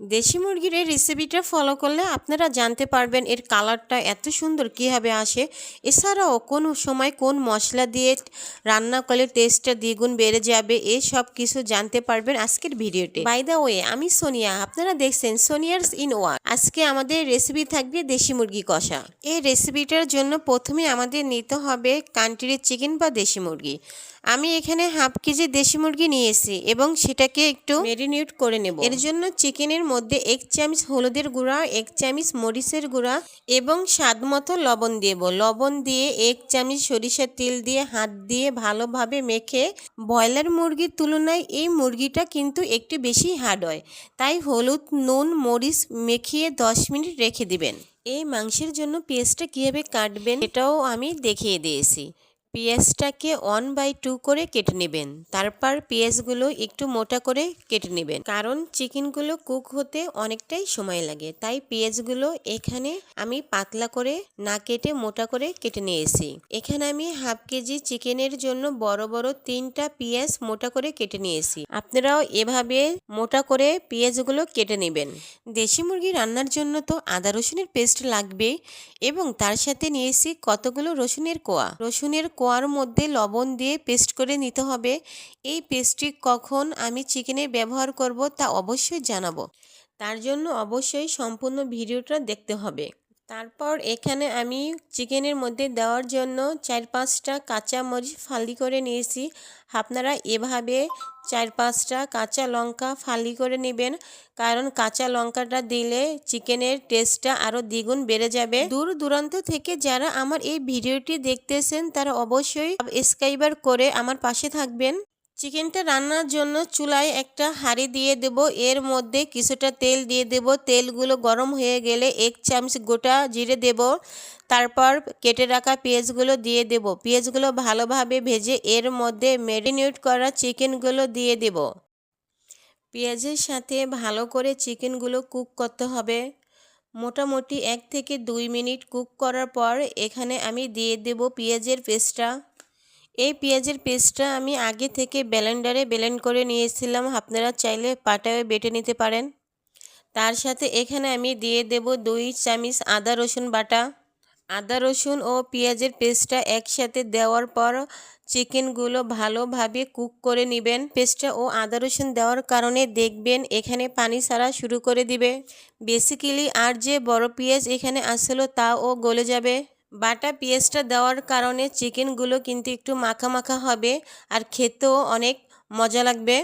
দেশি মুরগির এই রেসিপিটা ফলো করলে আপনারা জানতে পারবেন এর কালারটা এত সুন্দর কীভাবে আসে। এছাড়াও কোন সময় কোন মশলা দিয়ে রান্না করলে টেস্টটা দ্বিগুণ বেড়ে যাবে এই সব কিছু জানতে পারবেন আজকের ভিডিওতে বাই দ্য ওয়ে আমি সোনিয়া আপনারা দেখছেন সোনিয়ার্স ইন ওয়ান আজকে আমাদের রেসিপি থাকবে দেশি মুরগি কষা। এই রেসিপিটার জন্য প্রথমে আমাদের নিতে হবে কান্ট্রির চিকেন বা দেশি মুরগি। আমি এখানে হাফ কেজি দেশি মুরগি নিয়েছি এবং সেটাকে একটু মেরিনেট করে নেব। এর জন্য চিকেনের মধ্যে এক চামচ হলুদের গুঁড়া, এক চামচ মরিচের গুঁড়া এবং স্বাদ মতো লবণ দেব লবণ দিয়ে এক চামচ সরিষার তেল দিয়ে হাত দিয়ে ভালোভাবে মেখে ব্রয়লার মুরগির তুলনায় এই মুরগিটা কিন্তু একটু বেশি হার্ড হয়। তাই হলুদ, নুন, মরিচ মেখিয়ে দশ মিনিট রেখে দিবেন। এই মাংসের জন্য পেঁয়াজটা কীভাবে কাটবেন এটাও আমি দেখিয়ে দিয়েছি। পেঁয়াজটাকে ওয়ান বাই টু করে কেটে নেবেন। তারপর পেঁয়াজগুলো একটু মোটা করে কেটে নেবেন। কারণ চিকেনগুলো কুক হতে অনেকটাই সময় লাগে। তাই পেঁয়াজগুলো এখানে আমি পাতলা করে না কেটে মোটা করে কেটে নিয়েছি। এখানে আমি হাফ কেজি চিকেনের জন্য বড় বড় তিনটা পেঁয়াজ মোটা করে কেটে নিয়েছি। আপনারাও এভাবে মোটা করে পেঁয়াজগুলো কেটে নেবেন। দেশি মুরগি রান্নার জন্য তো আদা রসুনের পেস্ট লাগবে এবং তার সাথে নিয়েছি কতগুলো রসুনের কোয়া। রসুনের কোয়ার মধ্যে লবণ দিয়ে পেস্ট করে নিতে হবে। এই পেস্টটি কখন আমি চিকেনে ব্যবহার করব তা অবশ্যই জানাব। তার জন্য অবশ্যই সম্পূর্ণ ভিডিওটা দেখতে হবে। তারপর এখানে আমি চিকেনের মধ্যে দেওয়ার জন্য চার পাঁচটা কাঁচা মরিচ ফালি করে নিয়েছি। আপনারা এভাবে চার পাঁচটা কাঁচা লঙ্কা ফালি করে নেবেন, কারণ কাঁচা লঙ্কাটা দিলে চিকেনের টেস্টটা আরও দ্বিগুণ বেড়ে যাবে। দূর দূরান্ত থেকে যারা আমার এই ভিডিওটি দেখতেছেন, তারা অবশ্যই স্ক্রাইবার করে আমার পাশে থাকবেন। চিকেনটা রান্নার জন্য চুলায় একটা হাঁড়ি দিয়ে দেব। এর মধ্যে কিছুটা তেল দিয়ে দেব। তেলগুলো গরম হয়ে গেলে এক চামচ গোটা জিরে দেব। তারপর কেটে রাখা পেঁয়াজগুলো দিয়ে দেব। পেঁয়াজগুলো ভালোভাবে ভেজে এর মধ্যে ম্যারিনেট করা চিকেনগুলো দিয়ে দেব। পেঁয়াজের সাথে ভালো করে চিকেনগুলো কুক করতে হবে। মোটামুটি এক থেকে দুই মিনিট কুক করার পর এখানে আমি দিয়ে দেব পেঁয়াজের পেস্টটা। এই পেঁয়াজের পেস্টটা আমি আগে থেকে ব্লেন্ডারে ব্লেন্ড করে নিয়েছিলাম। আপনারা চাইলে পাটায় বেটে নিতে পারেন। তার সাথে এখানে আমি দিয়ে দেব দুই চামচ আদা, রসুন বাটা। আদা, রসুন ও পেঁয়াজের পেস্টটা একসাথে দেওয়ার পর চিকেনগুলো ভালোভাবে কুক করে নেবেন। পেস্টটা ও আদা, রসুন দেওয়ার কারণে দেখবেন এখানে পানি ছাড়া শুরু করে দিবে। বেসিক্যালি আর যে বড় পেঁয়াজ এখানে আসলো তাও গলে যাবে। বাটা পেঁয়াজটা দেওয়ার কারণে চিকেনগুলো কিন্তু একটু মাখা মাখা হবে আর খেতেও অনেক মজা লাগবে।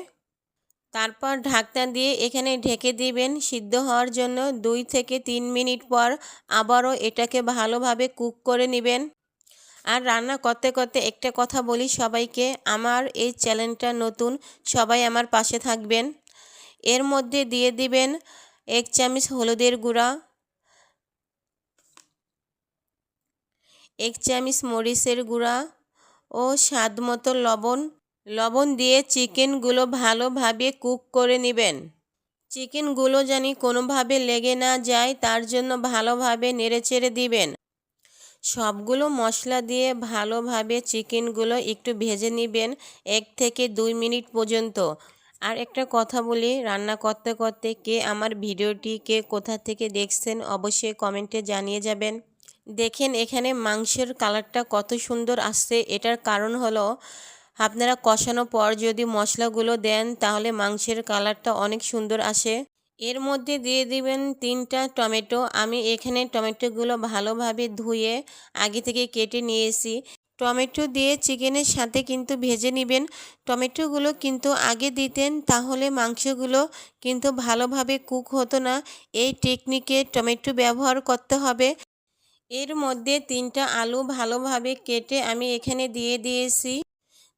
তারপর ঢাকনা দিয়ে এখানে ঢেকে দিবেন সিদ্ধ হওয়ার জন্য দুই থেকে তিন মিনিট পর আবারও এটাকে ভালোভাবে কুক করে নেবেন। আর রান্না করতে করতে একটা কথা বলি সবাইকে, আমার এই চ্যানেলটা নতুন সবাই আমার পাশে থাকবেন। এর মধ্যে দিয়ে দিবেন এক চামচ হলুদের গুঁড়া এক চামচ মরিচের গুঁড়া ও স্বাদ মতো লবণ। লবণ দিয়ে চিকেনগুলো ভালোভাবে কুক করে নেবেন। চিকেনগুলো জানি কোনোভাবে লেগে না যায়, তার জন্য ভালোভাবে নেড়েচেড়ে দিবেন। সবগুলো মশলা দিয়ে ভালোভাবে চিকেনগুলো একটু ভেজে নেবেন এক থেকে দুই মিনিট পর্যন্ত। আর একটা কথা বলি, রান্না করতে করতে কে আমার ভিডিওটি কে কোথা থেকে দেখছেন অবশ্যই কমেন্টে জানিয়ে যাবেন। দেখেন এখানে মাংসের কালারটা কত সুন্দর আসছে। এটার কারণ হলো, আপনারা কষানো পর যদি মশলাগুলো দেন, তাহলে মাংসের কালারটা অনেক সুন্দর আসে। এর মধ্যে দিয়ে দিবেন তিনটা টমেটো। আমি এখানে টমেটোগুলো ভালোভাবে ধুয়ে আগে থেকে কেটে নিয়েছি। টমেটো দিয়ে চিকেনের সাথে কিন্তু ভেজে নেবেন। টমেটোগুলো কিন্তু আগে দিতেন, তাহলে মাংসগুলো কিন্তু ভালোভাবে কুক হতো না। এই টেকনিকে টমেটো ব্যবহার করতে হবে। এর মধ্যে তিনটা আলু ভালোভাবে কেটে আমি এখানে দিয়ে দিয়েছি।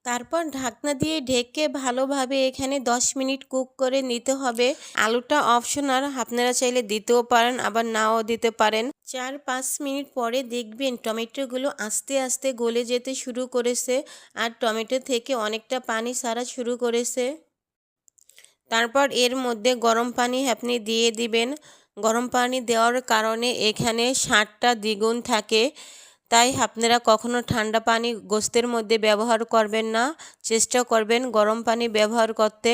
তারপর ঢাকনা দিয়ে ঢেকে ভালোভাবে এখানে 10 মিনিট কুক করে নিতে হবে। আলুটা অপশনাল, আপনারা চাইলে দিতেও পারেন, আবার নাও দিতে পারেন। চার পাঁচ মিনিট পরে দেখবেন টমেটোগুলো আস্তে আস্তে গলে যেতে শুরু করেছে আর টমেটো থেকে অনেকটা পানি সারা শুরু করেছে। তারপর এর মধ্যে গরম পানি আপনি দিয়ে দিবেন। গরম পানি দেওয়ার কারণে এখানে স্বাদটা দ্বিগুণ থাকে। তাই আপনারা কখনো ঠান্ডা পানি গোস্তের মধ্যে ব্যবহার করবেন না। চেষ্টা করবেন গরম পানি ব্যবহার করতে।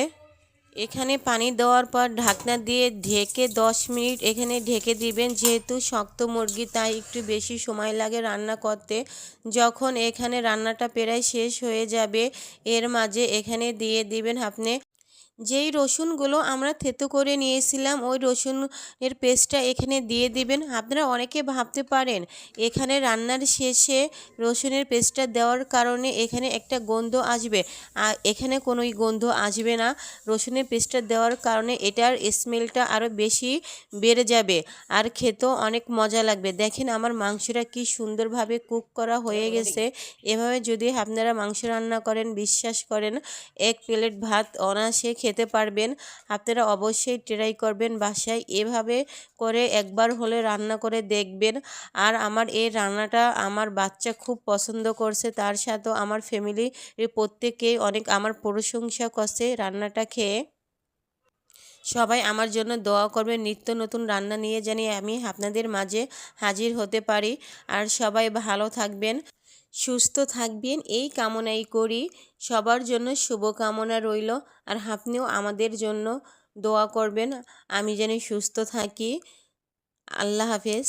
এখানে পানি দেওয়ার পর ঢাকনা দিয়ে ঢেকে দশ মিনিট এখানে ঢেকে দিবেন। যেহেতু শক্ত মুরগি, তাই একটু বেশি সময় লাগে রান্না করতে। যখন এখানে রান্নাটা প্রায় শেষ হয়ে যাবে, এর মাঝে এখানে দিয়ে দিবেন আপনি যেই রসুনগুলো আমরা থেতো করে নিয়েছিলাম, ওই রসুনের পেস্টটা এখানে দিয়ে দিবেন। আপনারা অনেকে ভাবতে পারেন, এখানে রান্নার শেষে রসুনের পেস্টটা দেওয়ার কারণে এখানে একটা গন্ধ আসবে। আর এখানে কোনোই গন্ধ আসবে না। রসুনের পেস্টটা দেওয়ার কারণে এটার স্মেলটা আরও বেশি বেড়ে যাবে। আর খেতেও অনেক মজা লাগবে। দেখেন আমার মাংসটা কি সুন্দরভাবে কুক করা হয়ে গেছে। এভাবে যদি আপনারা মাংস রান্না করেন, বিশ্বাস করেন, এক প্লেট ভাত অনায়াসে খেতে পারবেন। আপনারা অবশ্যই ট্রাই করবেন বাসায়। এভাবে করে একবার হলে রান্না করে দেখবেন। আর আমার এই রান্নাটা আমার বাচ্চা খুব পছন্দ করছে। তার সাথেও আমার ফ্যামিলি প্রত্যেকেই অনেক আমার প্রশংসা করছে রান্নাটা খেয়ে। সবাই আমার জন্য দোয়া করবেন, নিত্য নতুন রান্না নিয়ে জানি আমি আপনাদের মাঝে হাজির হতে পারি। আর সবাই ভালো থাকবেন। সুস্থ থাকবেন, এই কামনাই করি। সবার জন্য শুভকামনা রইল আর আপনিও আমাদের জন্য দোয়া করবেন। আমি যেন সুস্থ থাকি। আল্লাহ হাফেজ।